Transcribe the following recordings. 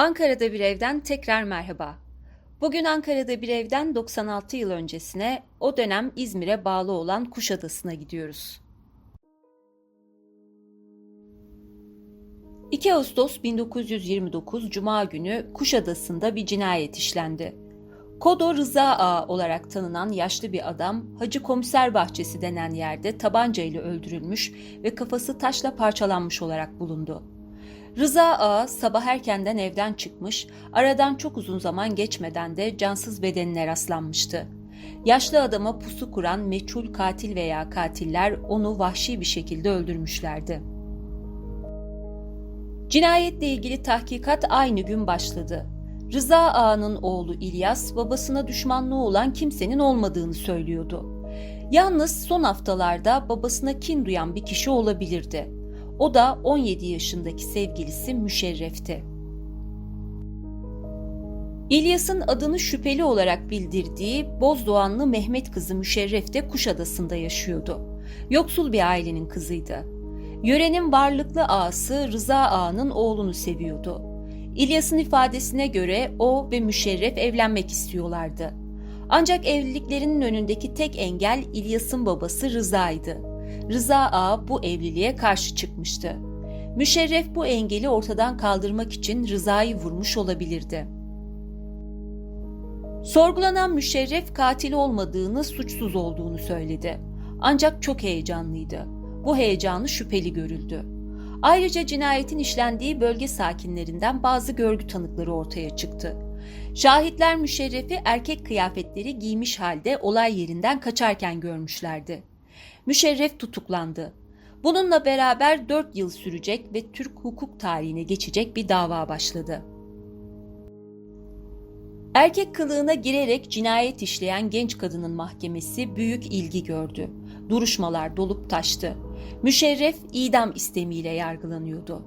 Ankara'da bir evden tekrar merhaba. Bugün Ankara'da bir evden 96 yıl öncesine, o dönem İzmir'e bağlı olan Kuşadası'na gidiyoruz. 2 Ağustos 1929 Cuma günü Kuşadası'nda bir cinayet işlendi. Kodo Rıza Ağa olarak tanınan yaşlı bir adam Hacı Komiser Bahçesi denen yerde tabancayla öldürülmüş ve kafası taşla parçalanmış olarak bulundu. Rıza Ağa sabah erkenden evden çıkmış, aradan çok uzun zaman geçmeden de cansız bedenine rastlanmıştı. Yaşlı adama pusu kuran meçhul katil veya katiller onu vahşi bir şekilde öldürmüşlerdi. Cinayetle ilgili tahkikat aynı gün başladı. Rıza Ağa'nın oğlu İlyas babasına düşmanlığı olan kimsenin olmadığını söylüyordu. Yalnız son haftalarda babasına kin duyan bir kişi olabilirdi. O da 17 yaşındaki sevgilisi Müşerref'ti. İlyas'ın adını şüpheli olarak bildirdiği Bozdoğanlı Mehmet kızı Müşerref de Kuşadası'nda yaşıyordu. Yoksul bir ailenin kızıydı. Yörenin varlıklı ağası Rıza Ağa'nın oğlunu seviyordu. İlyas'ın ifadesine göre o ve Müşerref evlenmek istiyorlardı. Ancak evliliklerinin önündeki tek engel İlyas'ın babası Rıza'ydı. Rıza Ağa bu evliliğe karşı çıkmıştı. Müşerref bu engeli ortadan kaldırmak için Rıza'yı vurmuş olabilirdi. Sorgulanan Müşerref katil olmadığını, suçsuz olduğunu söyledi. Ancak çok heyecanlıydı. Bu heyecanı şüpheli görüldü. Ayrıca cinayetin işlendiği bölge sakinlerinden bazı görgü tanıkları ortaya çıktı. Şahitler Müşerref'i erkek kıyafetleri giymiş halde olay yerinden kaçarken görmüşlerdi. Müşerref tutuklandı. Bununla beraber 4 yıl sürecek ve Türk hukuk tarihine geçecek bir dava başladı. Erkek kılığına girerek cinayet işleyen genç kadının mahkemesi büyük ilgi gördü. Duruşmalar dolup taştı. Müşerref idam istemiyle yargılanıyordu.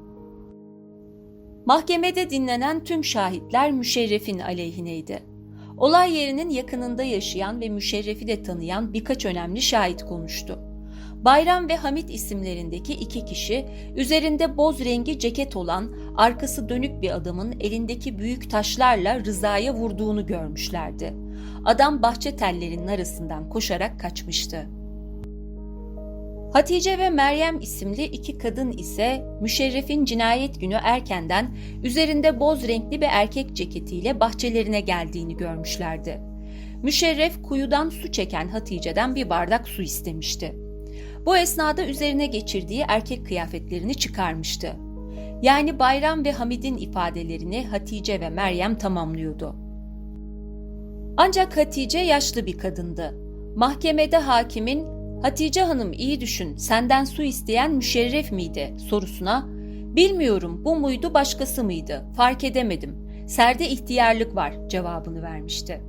Mahkemede dinlenen tüm şahitler Müşerref'in aleyhineydi. Olay yerinin yakınında yaşayan ve Müşerref'i de tanıyan birkaç önemli şahit konuştu. Bayram ve Hamit isimlerindeki iki kişi üzerinde boz rengi ceket olan arkası dönük bir adamın elindeki büyük taşlarla Rıza'ya vurduğunu görmüşlerdi. Adam bahçe tellerinin arasından koşarak kaçmıştı. Hatice ve Meryem isimli iki kadın ise Müşerref'in cinayet günü erkenden üzerinde boz renkli bir erkek ceketiyle bahçelerine geldiğini görmüşlerdi. Müşerref kuyudan su çeken Hatice'den bir bardak su istemişti. Bu esnada üzerine geçirdiği erkek kıyafetlerini çıkarmıştı. Yani Bayram ve Hamid'in ifadelerini Hatice ve Meryem tamamlıyordu. Ancak Hatice yaşlı bir kadındı. Mahkemede hakimin Hatice Hanım iyi düşün senden su isteyen müşerref miydi sorusuna bilmiyorum bu muydu başkası mıydı fark edemedim serde ihtiyarlık var cevabını vermişti.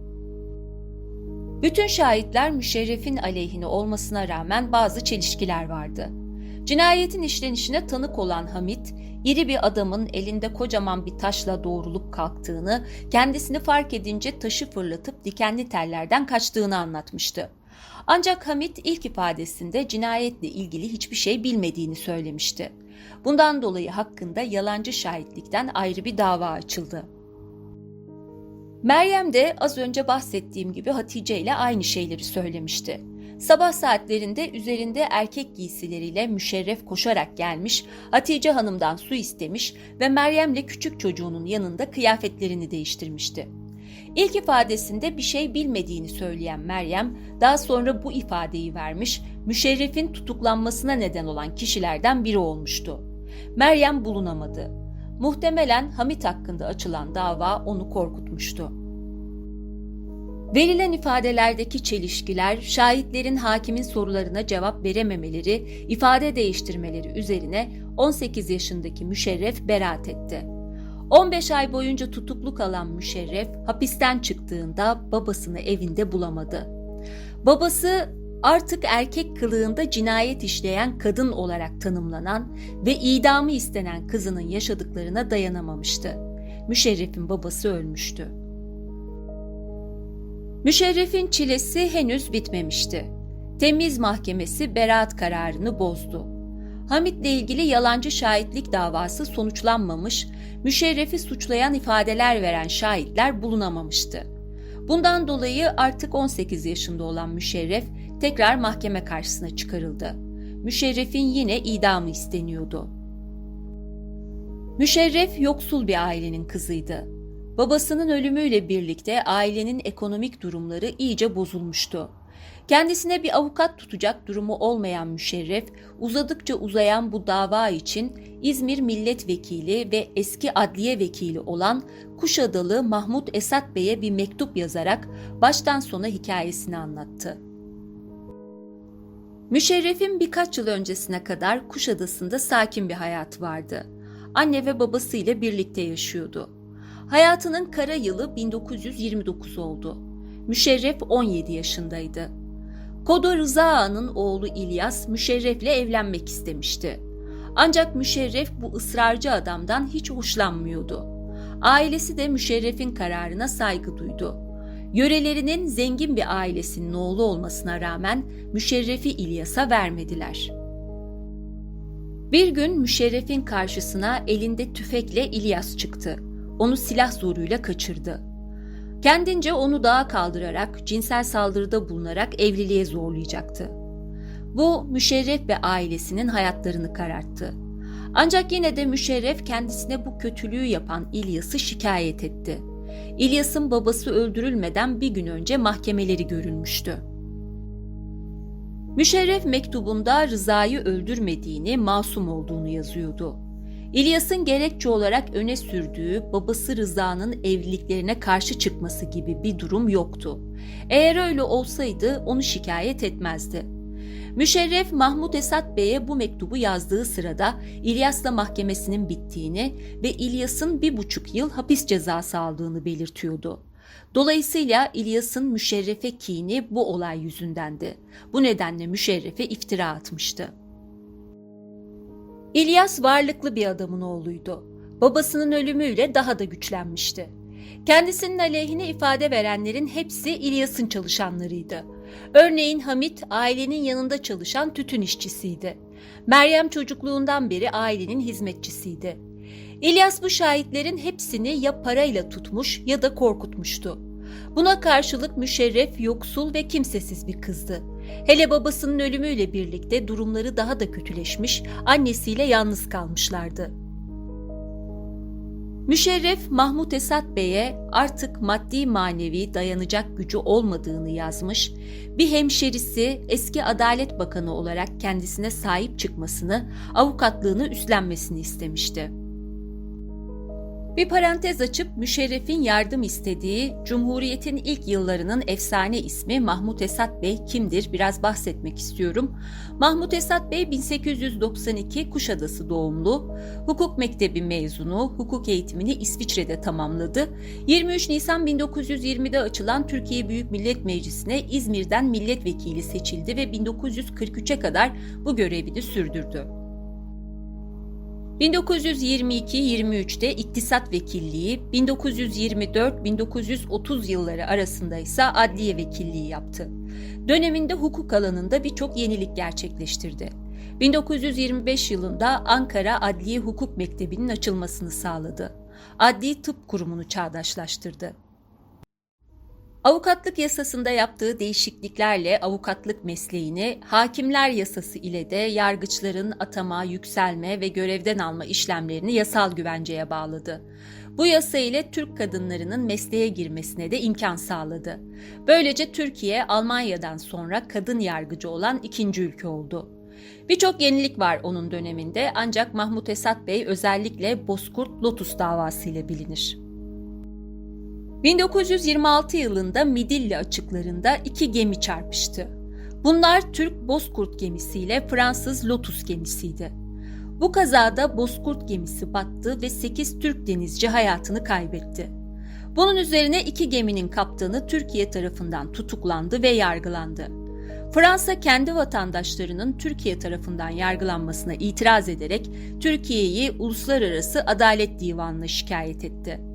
Bütün şahitler müşerrefin aleyhine olmasına rağmen bazı çelişkiler vardı. Cinayetin işlenişine tanık olan Hamit, iri bir adamın elinde kocaman bir taşla doğrulup kalktığını, kendisini fark edince taşı fırlatıp dikenli tellerden kaçtığını anlatmıştı. Ancak Hamit ilk ifadesinde cinayetle ilgili hiçbir şey bilmediğini söylemişti. Bundan dolayı hakkında yalancı şahitlikten ayrı bir dava açıldı. Meryem de az önce bahsettiğim gibi Hatice ile aynı şeyleri söylemişti. Sabah saatlerinde üzerinde erkek giysileriyle müşerref koşarak gelmiş, Hatice Hanım'dan su istemiş ve Meryem'le küçük çocuğunun yanında kıyafetlerini değiştirmişti. İlk ifadesinde bir şey bilmediğini söyleyen Meryem, daha sonra bu ifadeyi vermiş, müşerrefin tutuklanmasına neden olan kişilerden biri olmuştu. Meryem bulunamadı. Muhtemelen Hamit hakkında açılan dava onu korkutmuştu. Verilen ifadelerdeki çelişkiler, şahitlerin hakimin sorularına cevap verememeleri, ifade değiştirmeleri üzerine 18 yaşındaki müşerref beraat etti. 15 ay boyunca tutuklu kalan Müşerref hapisten çıktığında babasını evinde bulamadı. Babası artık erkek kılığında cinayet işleyen kadın olarak tanımlanan ve idamı istenen kızının yaşadıklarına dayanamamıştı. Müşerref'in babası ölmüştü. Müşerref'in çilesi henüz bitmemişti. Temiz mahkemesi beraat kararını bozdu. Hamit'le ilgili yalancı şahitlik davası sonuçlanmamış, Müşerref'i suçlayan ifadeler veren şahitler bulunamamıştı. Bundan dolayı artık 18 yaşında olan Müşerref tekrar mahkeme karşısına çıkarıldı. Müşerref'in yine idamı isteniyordu. Müşerref yoksul bir ailenin kızıydı. Babasının ölümüyle birlikte ailenin ekonomik durumları iyice bozulmuştu. Kendisine bir avukat tutacak durumu olmayan Müşerref, uzadıkça uzayan bu dava için İzmir Milletvekili ve eski adliye vekili olan Kuşadalı Mahmut Esat Bey'e bir mektup yazarak baştan sona hikayesini anlattı. Müşerref'in birkaç yıl öncesine kadar Kuşadası'nda sakin bir hayatı vardı. Anne ve babasıyla birlikte yaşıyordu. Hayatının kara yılı 1929 oldu. Müşerref 17 yaşındaydı. Kodo Rıza Ağa'nın oğlu İlyas Müşerref'le evlenmek istemişti. Ancak Müşerref bu ısrarcı adamdan hiç hoşlanmıyordu. Ailesi de Müşerref'in kararına saygı duydu. Yörelerinin zengin bir ailesinin oğlu olmasına rağmen Müşerref'i İlyas'a vermediler. Bir gün Müşerref'in karşısına elinde tüfekle İlyas çıktı. Onu silah zoruyla kaçırdı. Kendince onu dağa kaldırarak cinsel saldırıda bulunarak evliliğe zorlayacaktı. Bu Müşerref ve ailesinin hayatlarını kararttı. Ancak yine de Müşerref kendisine bu kötülüğü yapan İlyas'ı şikayet etti. İlyas'ın babası öldürülmeden bir gün önce mahkemeleri görülmüştü. Müşerref mektubunda Rıza'yı öldürmediğini, masum olduğunu yazıyordu. İlyas'ın gerekçe olarak öne sürdüğü babası Rıza'nın evliliklerine karşı çıkması gibi bir durum yoktu. Eğer öyle olsaydı onu şikayet etmezdi. Müşerref Mahmut Esat Bey'e bu mektubu yazdığı sırada İlyas'la mahkemesinin bittiğini ve İlyas'ın bir buçuk yıl hapis cezası aldığını belirtiyordu. Dolayısıyla İlyas'ın Müşerref'e kini bu olay yüzündendi. Bu nedenle Müşerref'e iftira atmıştı. İlyas varlıklı bir adamın oğluydu. Babasının ölümüyle daha da güçlenmişti. Kendisinin aleyhine ifade verenlerin hepsi İlyas'ın çalışanlarıydı. Örneğin Hamit ailenin yanında çalışan tütün işçisiydi. Meryem çocukluğundan beri ailenin hizmetçisiydi. İlyas bu şahitlerin hepsini ya parayla tutmuş ya da korkutmuştu. Buna karşılık müşerref, yoksul ve kimsesiz bir kızdı. Hele babasının ölümüyle birlikte durumları daha da kötüleşmiş, annesiyle yalnız kalmışlardı. Müşerref Mahmut Esat Bey'e artık maddi manevi dayanacak gücü olmadığını yazmış, bir hemşerisi eski Adalet Bakanı olarak kendisine sahip çıkmasını, avukatlığını üstlenmesini istemişti. Bir parantez açıp Müşerref'in yardım istediği Cumhuriyet'in ilk yıllarının efsane ismi Mahmut Esat Bey kimdir biraz bahsetmek istiyorum. Mahmut Esat Bey 1892 Kuşadası doğumlu, hukuk mektebi mezunu, hukuk eğitimini İsviçre'de tamamladı. 23 Nisan 1920'de açılan Türkiye Büyük Millet Meclisi'ne İzmir'den milletvekili seçildi ve 1943'e kadar bu görevini sürdürdü. 1922-23'te iktisat vekilliği, 1924-1930 yılları arasında ise adliye vekilliği yaptı. Döneminde hukuk alanında birçok yenilik gerçekleştirdi. 1925 yılında Ankara Adliye Hukuk Mektebi'nin açılmasını sağladı. Adli Tıp Kurumu'nu çağdaşlaştırdı. Avukatlık yasasında yaptığı değişikliklerle avukatlık mesleğini, hakimler yasası ile de yargıçların atama, yükselme ve görevden alma işlemlerini yasal güvenceye bağladı. Bu yasa ile Türk kadınlarının mesleğe girmesine de imkan sağladı. Böylece Türkiye Almanya'dan sonra kadın yargıcı olan ikinci ülke oldu. Birçok yenilik var onun döneminde ancak Mahmut Esat Bey özellikle Bozkurt Lotus davası ile bilinir. 1926 yılında Midilli açıklarında iki gemi çarpıştı. Bunlar Türk Bozkurt gemisiyle Fransız Lotus gemisiydi. Bu kazada Bozkurt gemisi battı ve 8 Türk denizci hayatını kaybetti. Bunun üzerine iki geminin kaptanı Türkiye tarafından tutuklandı ve yargılandı. Fransa kendi vatandaşlarının Türkiye tarafından yargılanmasına itiraz ederek Türkiye'yi Uluslararası Adalet Divanı'na şikayet etti.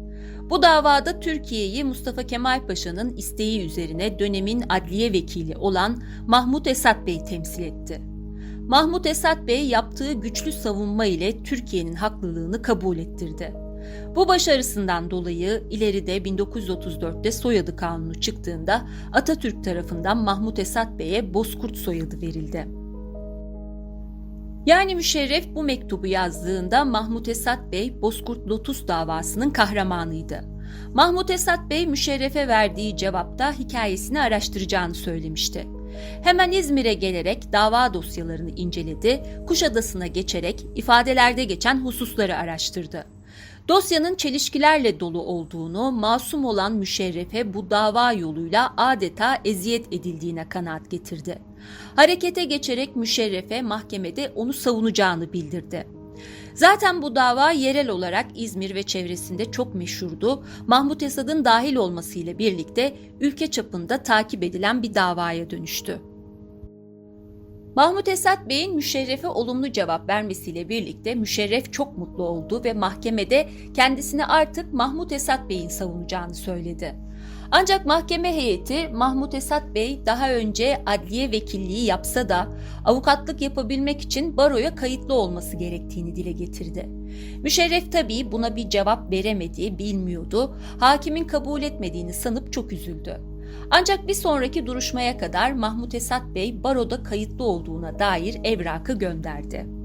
Bu davada Türkiye'yi Mustafa Kemal Paşa'nın isteği üzerine dönemin adliye vekili olan Mahmut Esat Bey temsil etti. Mahmut Esat Bey yaptığı güçlü savunma ile Türkiye'nin haklılığını kabul ettirdi. Bu başarısından dolayı ileride 1934'te soyadı kanunu çıktığında Atatürk tarafından Mahmut Esat Bey'e Bozkurt soyadı verildi. Yani Müşerref bu mektubu yazdığında Mahmut Esat Bey Bozkurt Lotus davasının kahramanıydı. Mahmut Esat Bey Müşerref'e verdiği cevapta hikayesini araştıracağını söylemişti. Hemen İzmir'e gelerek dava dosyalarını inceledi, Kuşadası'na geçerek ifadelerde geçen hususları araştırdı. Dosyanın çelişkilerle dolu olduğunu, masum olan Müşerref'e bu dava yoluyla adeta eziyet edildiğine kanaat getirdi. Harekete geçerek Müşerref'e mahkemede onu savunacağını bildirdi. Zaten bu dava yerel olarak İzmir ve çevresinde çok meşhurdu. Mahmut Esad'ın dahil olmasıyla birlikte ülke çapında takip edilen bir davaya dönüştü. Mahmut Esat Bey'in Müşerref'e olumlu cevap vermesiyle birlikte Müşerref çok mutlu oldu ve mahkemede kendisini artık Mahmut Esat Bey'in savunacağını söyledi. Ancak mahkeme heyeti Mahmut Esat Bey daha önce adliye vekilliği yapsa da avukatlık yapabilmek için baroya kayıtlı olması gerektiğini dile getirdi. Müşerref tabii buna bir cevap veremedi, bilmiyordu. Hakimin kabul etmediğini sanıp çok üzüldü. Ancak bir sonraki duruşmaya kadar Mahmut Esat Bey baroda kayıtlı olduğuna dair evrakı gönderdi.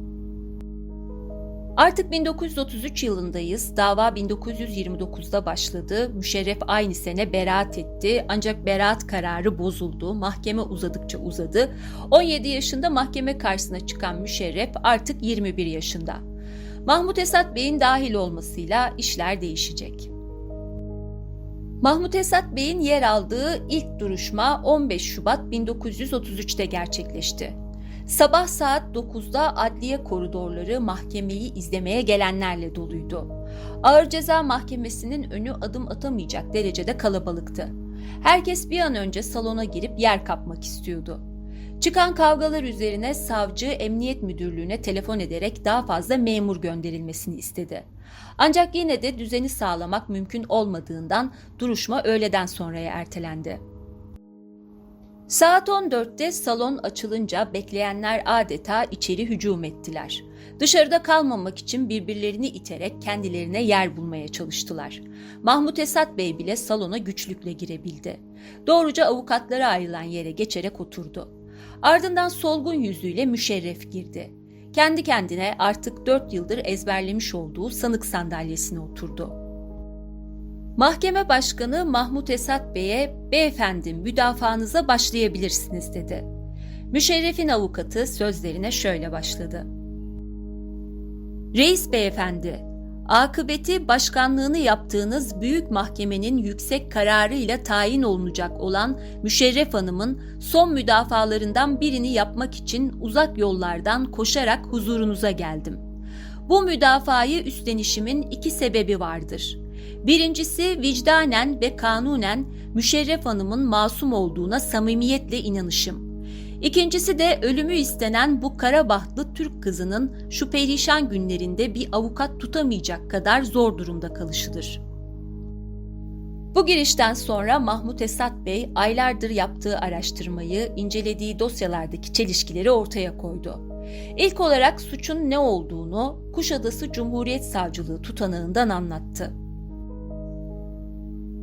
Artık 1933 yılındayız. Dava 1929'da başladı. Müşerref aynı sene beraat etti. Ancak beraat kararı bozuldu. Mahkeme uzadıkça uzadı. 17 yaşında mahkeme karşısına çıkan Müşerref artık 21 yaşında. Mahmut Esat Bey'in dahil olmasıyla işler değişecek. Mahmut Esat Bey'in yer aldığı ilk duruşma 15 Şubat 1933'te gerçekleşti. Sabah saat 9'da adliye koridorları mahkemeyi izlemeye gelenlerle doluydu. Ağır Ceza Mahkemesi'nin önü adım atamayacak derecede kalabalıktı. Herkes bir an önce salona girip yer kapmak istiyordu. Çıkan kavgalar üzerine savcı Emniyet Müdürlüğü'ne telefon ederek daha fazla memur gönderilmesini istedi. Ancak yine de düzeni sağlamak mümkün olmadığından duruşma öğleden sonraya ertelendi. Saat 14'te salon açılınca bekleyenler adeta içeri hücum ettiler. Dışarıda kalmamak için birbirlerini iterek kendilerine yer bulmaya çalıştılar. Mahmut Esat Bey bile salona güçlükle girebildi. Doğruca avukatlara ayrılan yere geçerek oturdu. Ardından solgun yüzüyle müşerref girdi. Kendi kendine artık dört yıldır ezberlemiş olduğu sanık sandalyesine oturdu. Mahkeme Başkanı Mahmut Esat Bey'e "Beyefendi müdafaanıza başlayabilirsiniz." dedi. Müşerrefin avukatı sözlerine şöyle başladı. Reis beyefendi, akıbeti başkanlığını yaptığınız büyük mahkemenin yüksek kararıyla tayin olunacak olan Müşerref Hanım'ın son müdafalarından birini yapmak için uzak yollardan koşarak huzurunuza geldim. Bu müdafayı üstlenişimin iki sebebi vardır.'' Birincisi vicdanen ve kanunen Müşerref Hanım'ın masum olduğuna samimiyetle inanışım. İkincisi de ölümü istenen bu kara bahtlı Türk kızının şu perişan günlerinde bir avukat tutamayacak kadar zor durumda kalışıdır. Bu girişten sonra Mahmut Esat Bey aylardır yaptığı araştırmayı, incelediği dosyalardaki çelişkileri ortaya koydu. İlk olarak suçun ne olduğunu Kuşadası Cumhuriyet Savcılığı tutanağından anlattı.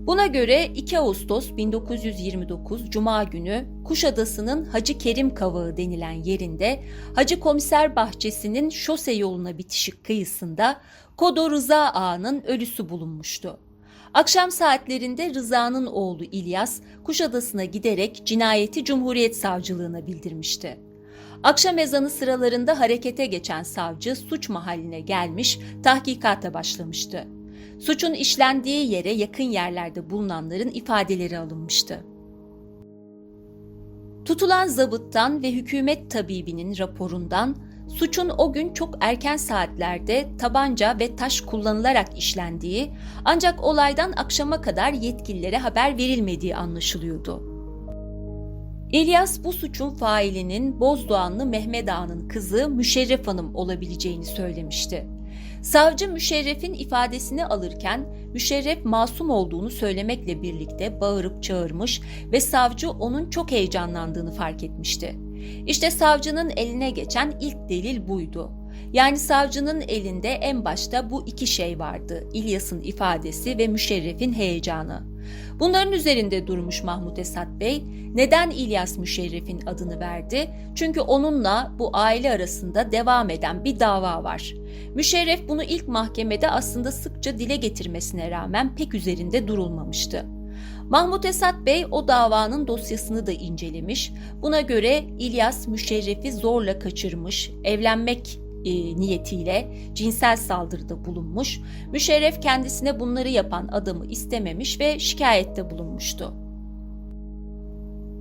Buna göre 2 Ağustos 1929 Cuma günü Kuşadası'nın Hacı Kerim Kavağı denilen yerinde Hacı Komiser Bahçesi'nin şose yoluna bitişik kıyısında Kodo Rıza Ağa'nın ölüsü bulunmuştu. Akşam saatlerinde Rıza'nın oğlu İlyas Kuşadası'na giderek cinayeti Cumhuriyet Savcılığına bildirmişti. Akşam ezanı sıralarında harekete geçen savcı suç mahalline gelmiş, tahkikata başlamıştı. Suçun işlendiği yere yakın yerlerde bulunanların ifadeleri alınmıştı. Tutulan zabıttan ve hükümet tabibinin raporundan suçun o gün çok erken saatlerde tabanca ve taş kullanılarak işlendiği ancak olaydan akşama kadar yetkililere haber verilmediği anlaşılıyordu. İlyas bu suçun failinin Bozdoğanlı Mehmet Ağa'nın kızı Müşerref Hanım olabileceğini söylemişti. Savcı Müşerref'in ifadesini alırken Müşerref masum olduğunu söylemekle birlikte bağırıp çağırmış ve savcı onun çok heyecanlandığını fark etmişti. İşte savcının eline geçen ilk delil buydu. Yani savcının elinde en başta bu iki şey vardı. İlyas'ın ifadesi ve Müşerref'in heyecanı. Bunların üzerinde durmuş Mahmut Esat Bey, neden İlyas Müşerref'in adını verdi? Çünkü onunla bu aile arasında devam eden bir dava var. Müşerref bunu ilk mahkemede aslında sıkça dile getirmesine rağmen pek üzerinde durulmamıştı. Mahmut Esat Bey o davanın dosyasını da incelemiş. Buna göre İlyas Müşerref'i zorla kaçırmış, evlenmek e, niyetiyle cinsel saldırıda bulunmuş. Müşerref kendisine bunları yapan adamı istememiş ve şikayette bulunmuştu.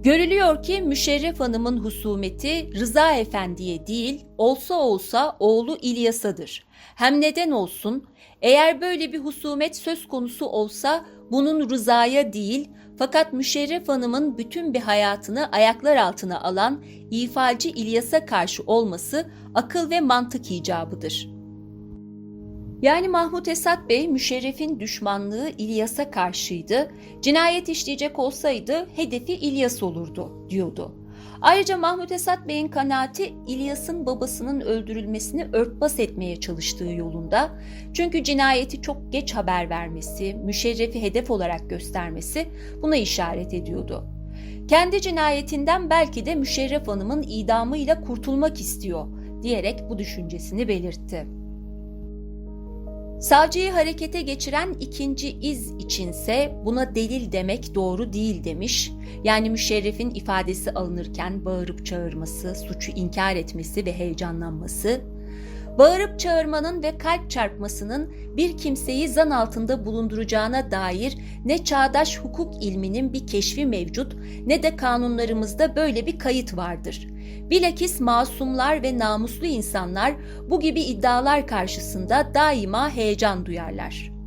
Görülüyor ki Müşerref Hanım'ın husumeti Rıza Efendi'ye değil, olsa olsa oğlu İlyas'adır. Hem neden olsun, eğer böyle bir husumet söz konusu olsa bunun Rıza'ya değil, fakat Müşerref Hanım'ın bütün bir hayatını ayaklar altına alan ifalci İlyas'a karşı olması akıl ve mantık icabıdır. Yani Mahmut Esat Bey Müşerref'in düşmanlığı İlyas'a karşıydı. Cinayet işleyecek olsaydı hedefi İlyas olurdu diyordu. Ayrıca Mahmut Esat Bey'in kanaati İlyas'ın babasının öldürülmesini örtbas etmeye çalıştığı yolunda. Çünkü cinayeti çok geç haber vermesi, müşerrefi hedef olarak göstermesi buna işaret ediyordu. Kendi cinayetinden belki de Müşerref Hanım'ın idamıyla kurtulmak istiyor diyerek bu düşüncesini belirtti. Savcıyı harekete geçiren ikinci iz içinse buna delil demek doğru değil demiş. Yani müşerrefin ifadesi alınırken bağırıp çağırması, suçu inkar etmesi ve heyecanlanması, bağırıp çağırmanın ve kalp çarpmasının bir kimseyi zan altında bulunduracağına dair ne çağdaş hukuk ilminin bir keşfi mevcut ne de kanunlarımızda böyle bir kayıt vardır. Bilakis masumlar ve namuslu insanlar bu gibi iddialar karşısında daima heyecan duyarlar.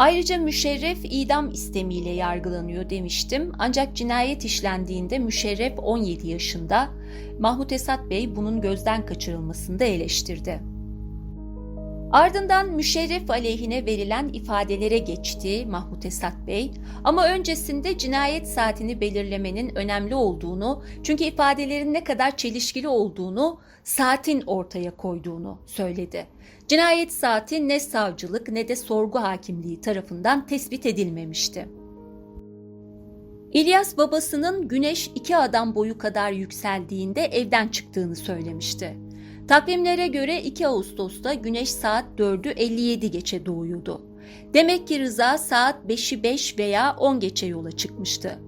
Ayrıca müşerref idam istemiyle yargılanıyor demiştim. Ancak cinayet işlendiğinde müşerref 17 yaşında. Mahmut Esat Bey bunun gözden kaçırılmasını da eleştirdi. Ardından müşerref aleyhine verilen ifadelere geçti Mahmut Esat Bey ama öncesinde cinayet saatini belirlemenin önemli olduğunu çünkü ifadelerin ne kadar çelişkili olduğunu saatin ortaya koyduğunu söyledi. Cinayet saati ne savcılık ne de sorgu hakimliği tarafından tespit edilmemişti. İlyas babasının güneş iki adam boyu kadar yükseldiğinde evden çıktığını söylemişti. Takvimlere göre 2 Ağustos'ta güneş saat 4'ü 57 geçe doğuyordu. Demek ki Rıza saat 5'i 5 veya 10 geçe yola çıkmıştı.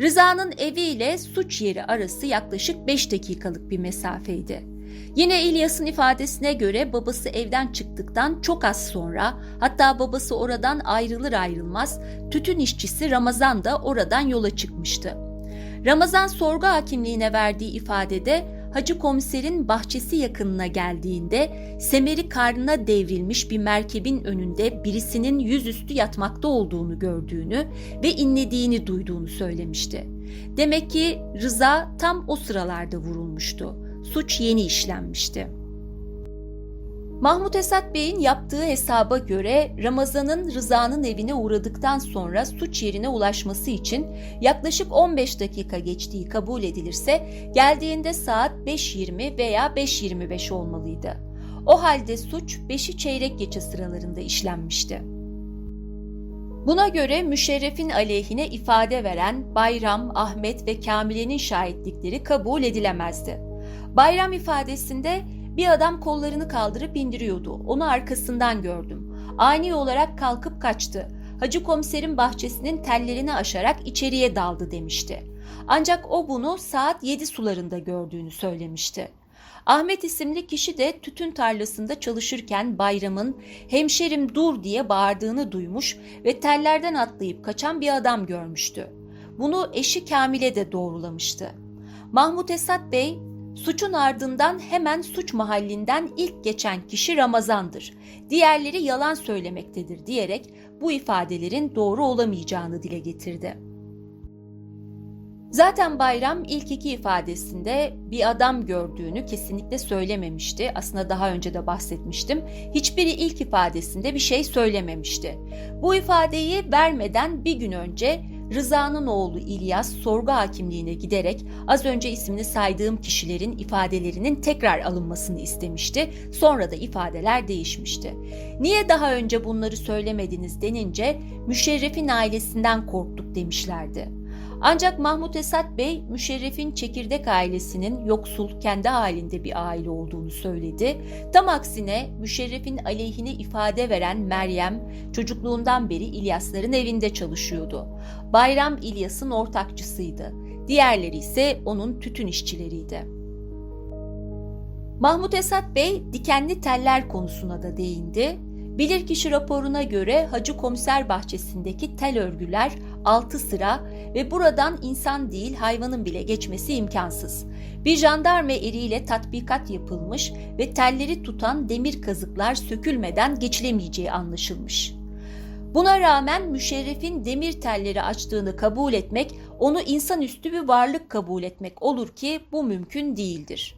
Rıza'nın evi ile suç yeri arası yaklaşık 5 dakikalık bir mesafeydi. Yine İlyas'ın ifadesine göre babası evden çıktıktan çok az sonra hatta babası oradan ayrılır ayrılmaz tütün işçisi Ramazan da oradan yola çıkmıştı. Ramazan sorgu hakimliğine verdiği ifadede Hacı komiserin bahçesi yakınına geldiğinde semeri karnına devrilmiş bir merkebin önünde birisinin yüzüstü yatmakta olduğunu gördüğünü ve inlediğini duyduğunu söylemişti. Demek ki Rıza tam o sıralarda vurulmuştu. Suç yeni işlenmişti. Mahmut Esat Bey'in yaptığı hesaba göre Ramazan'ın Rıza'nın evine uğradıktan sonra suç yerine ulaşması için yaklaşık 15 dakika geçtiği kabul edilirse geldiğinde saat 5.20 veya 5.25 olmalıydı. O halde suç 5'i çeyrek geçe sıralarında işlenmişti. Buna göre müşerrefin aleyhine ifade veren Bayram, Ahmet ve Kamile'nin şahitlikleri kabul edilemezdi. Bayram ifadesinde bir adam kollarını kaldırıp indiriyordu. Onu arkasından gördüm. Ani olarak kalkıp kaçtı. Hacı komiserin bahçesinin tellerini aşarak içeriye daldı demişti. Ancak o bunu saat 7 sularında gördüğünü söylemişti. Ahmet isimli kişi de tütün tarlasında çalışırken Bayram'ın hemşerim dur diye bağırdığını duymuş ve tellerden atlayıp kaçan bir adam görmüştü. Bunu eşi Kamil'e de doğrulamıştı. Mahmut Esat Bey Suçun ardından hemen suç mahallinden ilk geçen kişi Ramazan'dır. Diğerleri yalan söylemektedir diyerek bu ifadelerin doğru olamayacağını dile getirdi. Zaten Bayram ilk iki ifadesinde bir adam gördüğünü kesinlikle söylememişti. Aslında daha önce de bahsetmiştim. Hiçbiri ilk ifadesinde bir şey söylememişti. Bu ifadeyi vermeden bir gün önce Rıza'nın oğlu İlyas sorgu hakimliğine giderek az önce ismini saydığım kişilerin ifadelerinin tekrar alınmasını istemişti. Sonra da ifadeler değişmişti. Niye daha önce bunları söylemediniz denince Müşerref'in ailesinden korktuk demişlerdi. Ancak Mahmut Esat Bey, Müşerref'in çekirdek ailesinin yoksul, kendi halinde bir aile olduğunu söyledi. Tam aksine Müşerref'in aleyhine ifade veren Meryem, çocukluğundan beri İlyasların evinde çalışıyordu. Bayram İlyas'ın ortakçısıydı. Diğerleri ise onun tütün işçileriydi. Mahmut Esat Bey dikenli teller konusuna da değindi. Bilirkişi raporuna göre Hacı Komiser bahçesindeki tel örgüler 6 sıra ve buradan insan değil hayvanın bile geçmesi imkansız. Bir jandarma eriyle tatbikat yapılmış ve telleri tutan demir kazıklar sökülmeden geçilemeyeceği anlaşılmış. Buna rağmen müşerrefin demir telleri açtığını kabul etmek, onu insanüstü bir varlık kabul etmek olur ki bu mümkün değildir.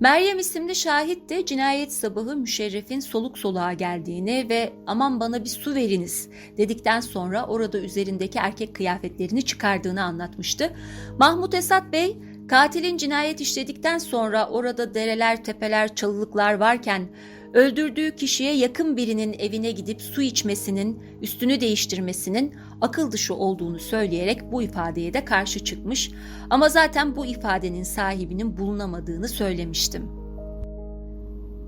Meryem isimli şahit de cinayet sabahı müşerrefin soluk soluğa geldiğini ve aman bana bir su veriniz dedikten sonra orada üzerindeki erkek kıyafetlerini çıkardığını anlatmıştı. Mahmut Esat Bey katilin cinayet işledikten sonra orada dereler, tepeler, çalılıklar varken öldürdüğü kişiye yakın birinin evine gidip su içmesinin, üstünü değiştirmesinin akıl dışı olduğunu söyleyerek bu ifadeye de karşı çıkmış ama zaten bu ifadenin sahibinin bulunamadığını söylemiştim.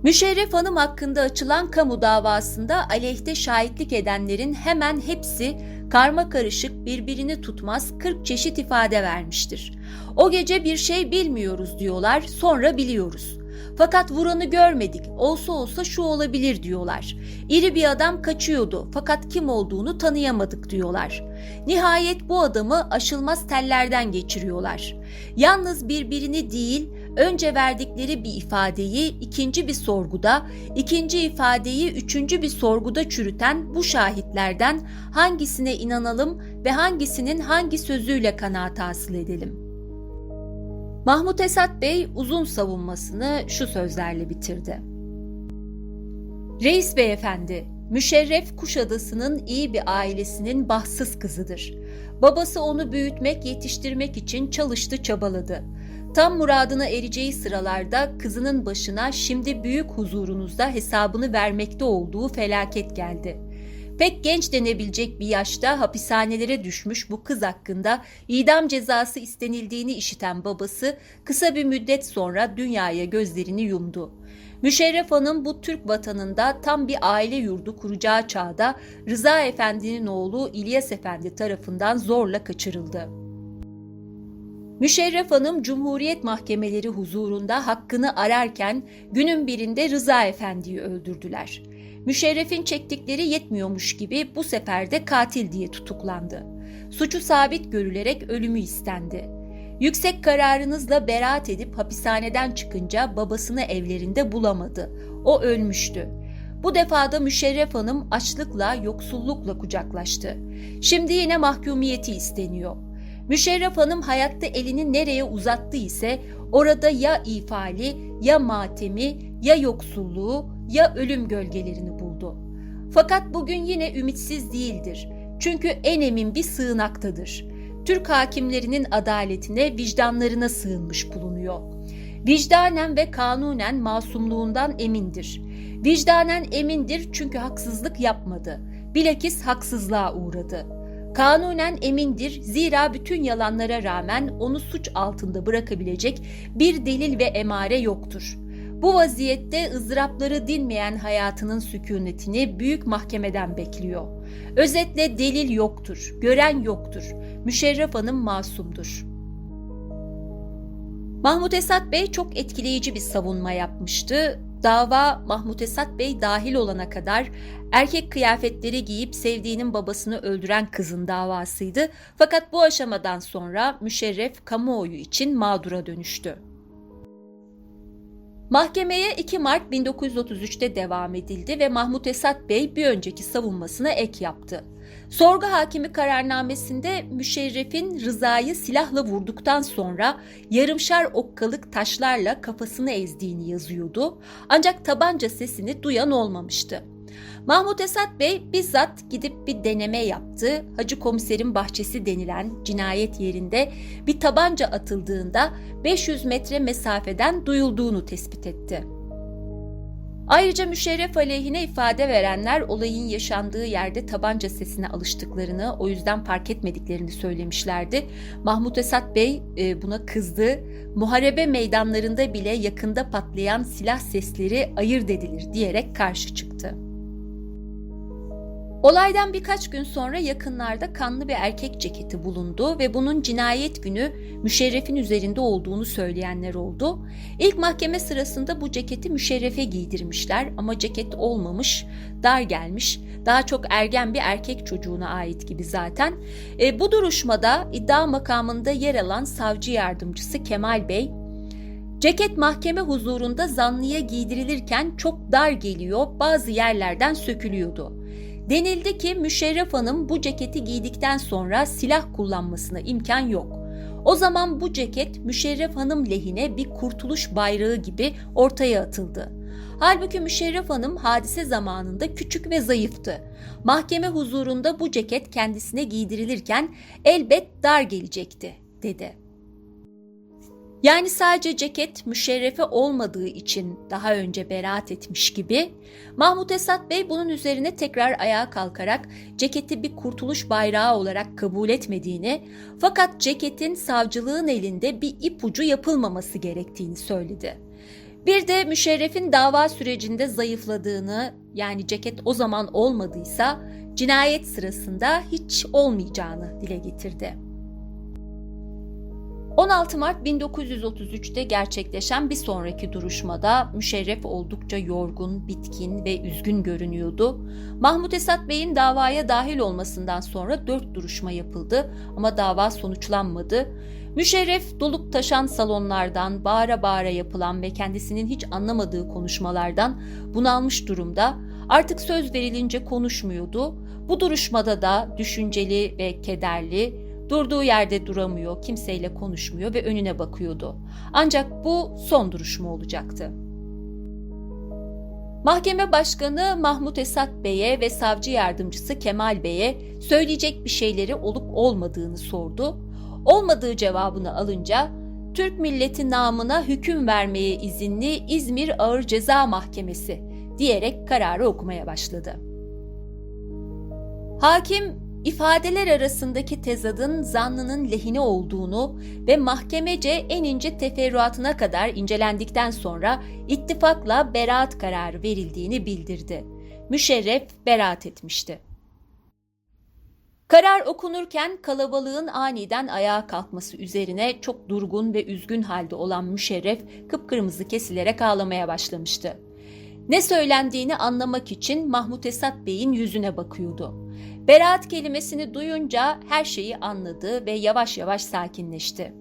Müşerref Hanım hakkında açılan kamu davasında aleyhte şahitlik edenlerin hemen hepsi karma karışık birbirini tutmaz 40 çeşit ifade vermiştir. O gece bir şey bilmiyoruz diyorlar, sonra biliyoruz. Fakat vuranı görmedik. Olsa olsa şu olabilir diyorlar. İri bir adam kaçıyordu fakat kim olduğunu tanıyamadık diyorlar. Nihayet bu adamı aşılmaz tellerden geçiriyorlar. Yalnız birbirini değil, önce verdikleri bir ifadeyi ikinci bir sorguda, ikinci ifadeyi üçüncü bir sorguda çürüten bu şahitlerden hangisine inanalım ve hangisinin hangi sözüyle kanaat hasıl edelim?'' Mahmut Esat Bey uzun savunmasını şu sözlerle bitirdi. Reis beyefendi, Müşerref Kuşadası'nın iyi bir ailesinin bahtsız kızıdır. Babası onu büyütmek, yetiştirmek için çalıştı, çabaladı. Tam muradına ereceği sıralarda kızının başına şimdi büyük huzurunuzda hesabını vermekte olduğu felaket geldi.'' Pek genç denebilecek bir yaşta hapishanelere düşmüş bu kız hakkında idam cezası istenildiğini işiten babası kısa bir müddet sonra dünyaya gözlerini yumdu. Müşerref Hanım bu Türk vatanında tam bir aile yurdu kuracağı çağda Rıza Efendi'nin oğlu İlyas Efendi tarafından zorla kaçırıldı. Müşerref Hanım Cumhuriyet mahkemeleri huzurunda hakkını ararken günün birinde Rıza Efendi'yi öldürdüler. Müşerref'in çektikleri yetmiyormuş gibi bu sefer de katil diye tutuklandı. Suçu sabit görülerek ölümü istendi. Yüksek kararınızla beraat edip hapishaneden çıkınca babasını evlerinde bulamadı. O ölmüştü. Bu defada Müşerref Hanım açlıkla, yoksullukla kucaklaştı. Şimdi yine mahkumiyeti isteniyor. Müşerref Hanım hayatta elini nereye uzattı ise orada ya ifali, ya matemi, ya yoksulluğu, ya ölüm gölgelerini buldu. Fakat bugün yine ümitsiz değildir. Çünkü en emin bir sığınaktadır. Türk hakimlerinin adaletine, vicdanlarına sığınmış bulunuyor. Vicdanen ve kanunen masumluğundan emindir. Vicdanen emindir çünkü haksızlık yapmadı. Bilakis haksızlığa uğradı. Kanunen emindir zira bütün yalanlara rağmen onu suç altında bırakabilecek bir delil ve emare yoktur. Bu vaziyette ızdırapları dinmeyen hayatının sükunetini büyük mahkemeden bekliyor. Özetle delil yoktur, gören yoktur. Müşerref Hanım masumdur. Mahmut Esat Bey çok etkileyici bir savunma yapmıştı. Dava Mahmut Esat Bey dahil olana kadar erkek kıyafetleri giyip sevdiğinin babasını öldüren kızın davasıydı. Fakat bu aşamadan sonra müşerref kamuoyu için mağdura dönüştü. Mahkemeye 2 Mart 1933'te devam edildi ve Mahmut Esat Bey bir önceki savunmasına ek yaptı. Sorgu hakimi kararnamesinde müşerrefin Rıza'yı silahla vurduktan sonra yarımşar okkalık taşlarla kafasını ezdiğini yazıyordu. Ancak tabanca sesini duyan olmamıştı. Mahmut Esat Bey bizzat gidip bir deneme yaptı. Hacı Komiser'in bahçesi denilen cinayet yerinde bir tabanca atıldığında 500 metre mesafeden duyulduğunu tespit etti. Ayrıca Müşerref aleyhine ifade verenler olayın yaşandığı yerde tabanca sesine alıştıklarını, o yüzden fark etmediklerini söylemişlerdi. Mahmut Esat Bey e, buna kızdı. Muharebe meydanlarında bile yakında patlayan silah sesleri ayırt edilir diyerek karşı çıktı. Olaydan birkaç gün sonra yakınlarda kanlı bir erkek ceketi bulundu ve bunun cinayet günü Müşerref'in üzerinde olduğunu söyleyenler oldu. İlk mahkeme sırasında bu ceketi Müşerref'e giydirmişler ama ceket olmamış, dar gelmiş. Daha çok ergen bir erkek çocuğuna ait gibi zaten. E, bu duruşmada iddia makamında yer alan savcı yardımcısı Kemal Bey, Ceket mahkeme huzurunda zanlıya giydirilirken çok dar geliyor, bazı yerlerden sökülüyordu. Denildi ki Müşerref Hanım bu ceketi giydikten sonra silah kullanmasına imkan yok. O zaman bu ceket Müşerref Hanım lehine bir kurtuluş bayrağı gibi ortaya atıldı. Halbuki Müşerref Hanım hadise zamanında küçük ve zayıftı. Mahkeme huzurunda bu ceket kendisine giydirilirken elbet dar gelecekti, dedi. Yani sadece ceket müşerrefe olmadığı için daha önce beraat etmiş gibi Mahmut Esat Bey bunun üzerine tekrar ayağa kalkarak ceketi bir kurtuluş bayrağı olarak kabul etmediğini fakat ceketin savcılığın elinde bir ipucu yapılmaması gerektiğini söyledi. Bir de müşerrefin dava sürecinde zayıfladığını yani ceket o zaman olmadıysa cinayet sırasında hiç olmayacağını dile getirdi. 16 Mart 1933'te gerçekleşen bir sonraki duruşmada Müşerref oldukça yorgun, bitkin ve üzgün görünüyordu. Mahmut Esat Bey'in davaya dahil olmasından sonra dört duruşma yapıldı ama dava sonuçlanmadı. Müşerref dolup taşan salonlardan, bağıra bağıra yapılan ve kendisinin hiç anlamadığı konuşmalardan bunalmış durumda. Artık söz verilince konuşmuyordu. Bu duruşmada da düşünceli ve kederli, Durduğu yerde duramıyor, kimseyle konuşmuyor ve önüne bakıyordu. Ancak bu son duruşma olacaktı. Mahkeme Başkanı Mahmut Esat Bey'e ve savcı yardımcısı Kemal Bey'e söyleyecek bir şeyleri olup olmadığını sordu. Olmadığı cevabını alınca Türk milleti namına hüküm vermeye izinli İzmir Ağır Ceza Mahkemesi diyerek kararı okumaya başladı. Hakim ifadeler arasındaki tezadın zanlının lehine olduğunu ve mahkemece en ince teferruatına kadar incelendikten sonra ittifakla beraat kararı verildiğini bildirdi. Müşerref beraat etmişti. Karar okunurken kalabalığın aniden ayağa kalkması üzerine çok durgun ve üzgün halde olan Müşerref kıpkırmızı kesilerek ağlamaya başlamıştı. Ne söylendiğini anlamak için Mahmut Esat Bey'in yüzüne bakıyordu. Beraat kelimesini duyunca her şeyi anladı ve yavaş yavaş sakinleşti.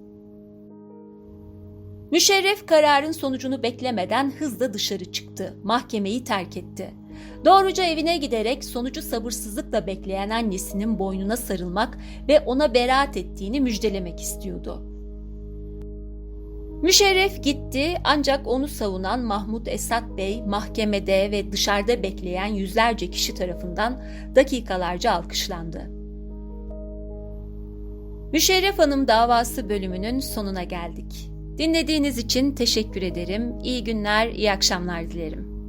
Müşerref kararın sonucunu beklemeden hızla dışarı çıktı. Mahkemeyi terk etti. Doğruca evine giderek sonucu sabırsızlıkla bekleyen annesinin boynuna sarılmak ve ona beraat ettiğini müjdelemek istiyordu. Müşerref gitti ancak onu savunan Mahmut Esat Bey mahkemede ve dışarıda bekleyen yüzlerce kişi tarafından dakikalarca alkışlandı. Müşerref Hanım davası bölümünün sonuna geldik. Dinlediğiniz için teşekkür ederim. İyi günler, iyi akşamlar dilerim.